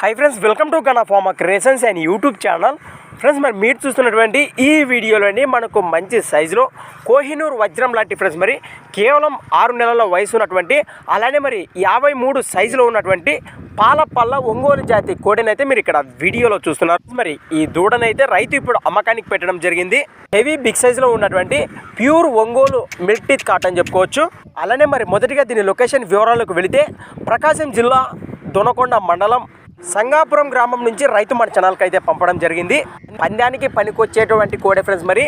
Hi friends welcome to Gana pharma creations and YouTube channel friends మరి మీరు చూస్తున్నటువంటి ఈ వీడియోలోని మనకు మంచి సైజులో కోహినూర్ వజ్రం లాంటి ఫ్రెండ్స్ మరి కేవలం ఆరు నెలల వయసు ఉన్నటువంటి అలానే మరి యాభై మూడు సైజులో ఉన్నటువంటి పాలపల్ల ఒంగోలు జాతి కోడినైతే మీరు ఇక్కడ వీడియోలో చూస్తున్నారు. మరి ఈ దూడనైతే రైతు ఇప్పుడు అమ్మకానికి పెట్టడం జరిగింది. హెవీ బిగ్ సైజులో ఉన్నటువంటి pure Ongole milk teeth cotton చెప్పుకోవచ్చు. అలానే మరి మొదటిగా దీని లొకేషన్ వివరాలకు వెళితే ప్రకాశం జిల్లా దొనకొండ మండలం సంగాపురం గ్రామం నుంచి రైతు మన ఛానల్కి అయితే పంపడం జరిగింది. పందానికి పనికొచ్చేటువంటి కోడే ఫ్రెండ్స్ మరి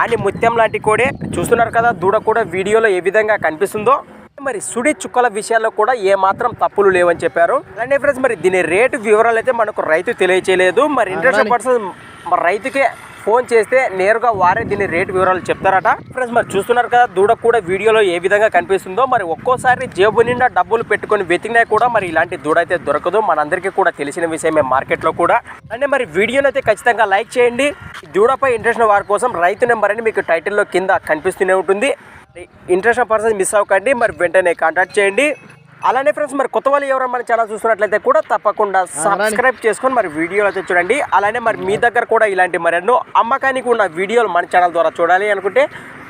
ఆని ముత్యం లాంటి కోడే. చూస్తున్నారు కదా దూడ కూడా వీడియోలో ఏ విధంగా కనిపిస్తుందో. మరి సుడి చుక్కల విషయాల్లో కూడా ఏ మాత్రం తప్పులు లేవని చెప్పారు. అలానే ఫ్రెండ్స్ మరి దీని రేటు వివరాలు అయితే మనకు రైతు తెలియచేయలేదు. మరి ఇంట్రెస్ట్ పర్సన్ రైతుకే ఫోన్ చేస్తే నేరుగా వారే దీని రేట్ వివరాలు చెప్తారట. ఫ్రెండ్స్ మరి చూస్తున్నారు కదా దూడ కూడా వీడియోలో ఏ విధంగా కనిపిస్తుందో. మరి ఒక్కోసారి జేబు నిండా డబ్బులు పెట్టుకొని వెతికినా కూడా మరి ఇలాంటి దూడ అయితే దొరకదు. మనందరికీ కూడా తెలిసిన విషయమే మార్కెట్లో కూడా. అంటే మరి వీడియోని అయితే ఖచ్చితంగా లైక్ చేయండి. దూడపై ఇంట్రెస్ట్ ఉన్న వారి కోసం రైతు నెంబర్ అని మీకు టైటిల్లో కింద కనిపిస్తూనే ఉంటుంది. ఇంట్రెస్ట్ పర్సన్ మిస్ అవ్వకండి. మరి వెంటనే కాంటాక్ట్ చేయండి. అలానే ఫ్రెండ్స్ మరి కొత్త వాళ్ళు ఎవరైనా మన ఛానల్ చూస్తున్నట్లయితే కూడా తప్పకుండా సబ్స్క్రైబ్ చేసుకొని మరి వీడియోలు అయితే చూడండి. అలానే మరి మీ దగ్గర కూడా ఇలాంటి మరెన్నో అమ్మకానికి ఉన్న వీడియోలు మన ఛానల్ ద్వారా చూడాలి అనుకుంటే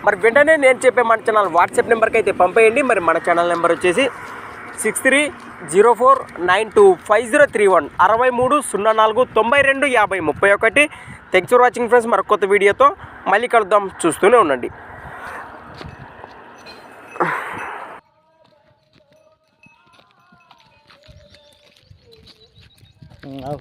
మరి వెంటనే నేను చెప్పే మన ఛానల్ వాట్సాప్ నెంబర్కి అయితే పంపేయండి. మరి మన ఛానల్ నెంబర్ వచ్చేసి six three zero four nine two five zero three one అరవై మూడు సున్నా నాలుగు తొంభై రెండు యాభై ముప్పై ఒకటి. థ్యాంక్స్ ఫర్ వాచింగ్ ఫ్రెండ్స్ మరి కొత్త వీడియోతో మళ్ళీ కలుద్దాం చూస్తూనే ఉండండి. ଆଉ